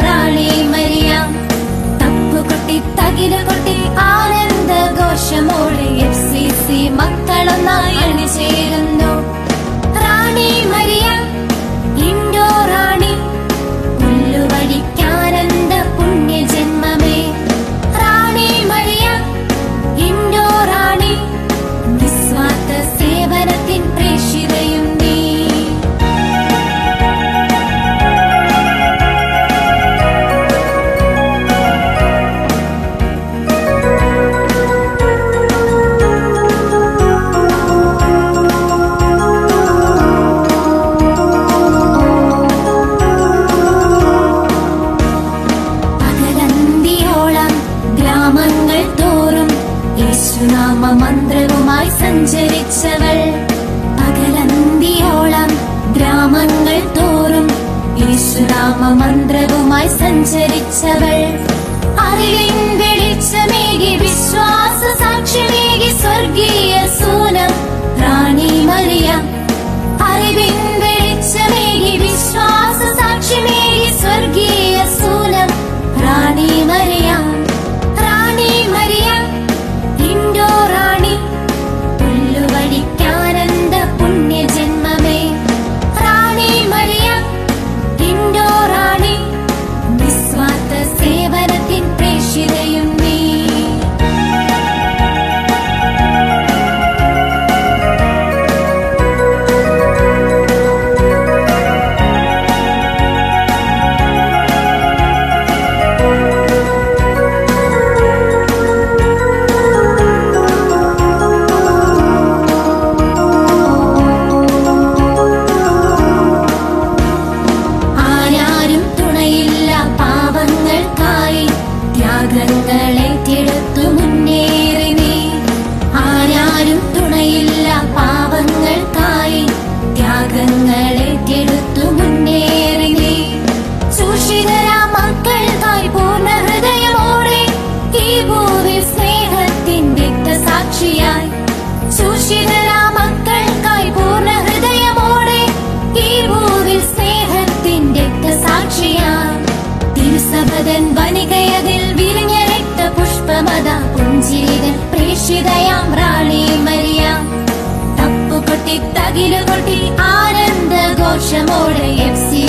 റാണി മരിയാം. തപ്പുകൊട്ടി തകിലുകൊട്ടി ആനന്ദ ഘോഷമോടെ എഫ് സി സി മക്കളൊന്നായി അണിചേരുന്നു. സഞ്ചരിച്ചവൾ പകലന്തിയോളം ഗ്രാമങ്ങൾ തോറും യേശുനാമ മന്ത്രവുമായി സഞ്ചരിച്ചവൾ. അറിവിൻ വെളിച്ചമേകി വിശ്വാസ സാക്ഷിമേകി സ്വർഗീയ രക്തസാക്ഷിയായി ചൂഷിതരാ മക്കൾക്കായി പൂർണ ഹൃദയമോടെ ഈ ഭൂവിൽ സ്നേഹത്തിന്റെ രക്തസാക്ഷിയായി. തിരുസഭതൻ വനികയതിൽ വിരിഞ്ഞ രക്ത പുഷ്പമത പുഞ്ചിരിതൻ പ്രേക്ഷിതയാം റാണി മരിയാം. തപ്പുകൊട്ടി തകിലുകൊട്ടി ആനന്ദ ഘോഷമോടെ എഫ് സി